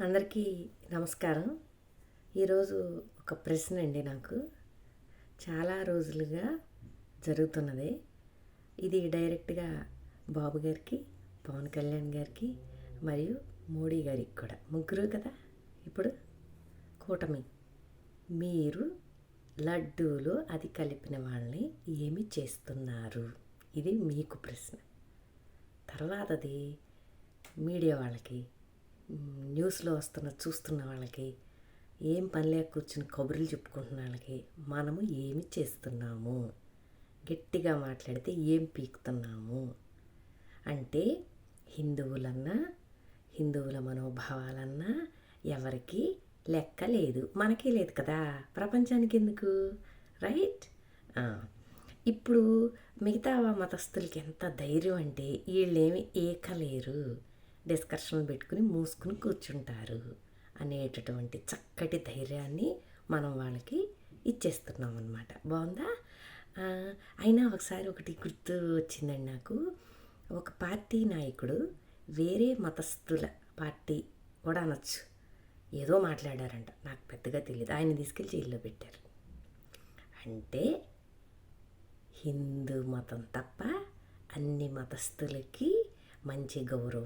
అందరికీ నమస్కారం. ఈరోజు ఒక ప్రశ్న అండి నాకు. చాలా రోజులుగా జరుగుతున్నది. ఇది డైరెక్ట్గా బాబు గారికి పవన్ కళ్యాణ్ గారికి మరియు మోడీ గారికి కూడా. ముగ్గురు కదా ఇప్పుడు? కూటమి. మీరు లడ్డూలు అది కలిపిన వాళ్ళని ఏమి చేస్తున్నారు? ఇది మీకు ప్రశ్న. తర్వాతది మీడియా వాళ్ళకి. న్యూస్లో వస్తున్న చూస్తున్న వాళ్ళకి ఏం పని లేక కూర్చుని కబుర్లు చెప్పుకుంటున్న వాళ్ళకి మనము ఏమి చేస్తున్నాము? గట్టిగా మాట్లాడితే ఏం పీకుతున్నాము? అంటే హిందువులన్నా హిందువుల మనోభావాలన్నా ఎవరికి లెక్క లేదు. మనకే లేదు కదా? ప్రపంచానికి ఎందుకు? రైట్? ఇప్పుడు మిగతా మతస్థులకి ఎంత ధైర్యం అంటే వీళ్ళేమి ఏకలేరు. డిస్కషన్లు పెట్టుకుని మూసుకుని కూర్చుంటారు అనేటటువంటి చక్కటి ధైర్యాన్ని మనం వాళ్ళకి ఇచ్చేస్తున్నాం అనమాట బాగుందా అయినా ఒకసారి ఒకటి గుర్తు వచ్చిందండి నాకు. ఒక పార్టీ నాయకుడు వేరే మతస్థుల పార్టీ కూడా అనొచ్చు. ఏదో మాట్లాడారంట. నాకు పెద్దగా తెలియదు ఆయన తీసుకెళ్ళి జైల్లో పెట్టారు. అంటే హిందూ మతం తప్ప అన్ని మతస్థులకి మంచి గౌరవం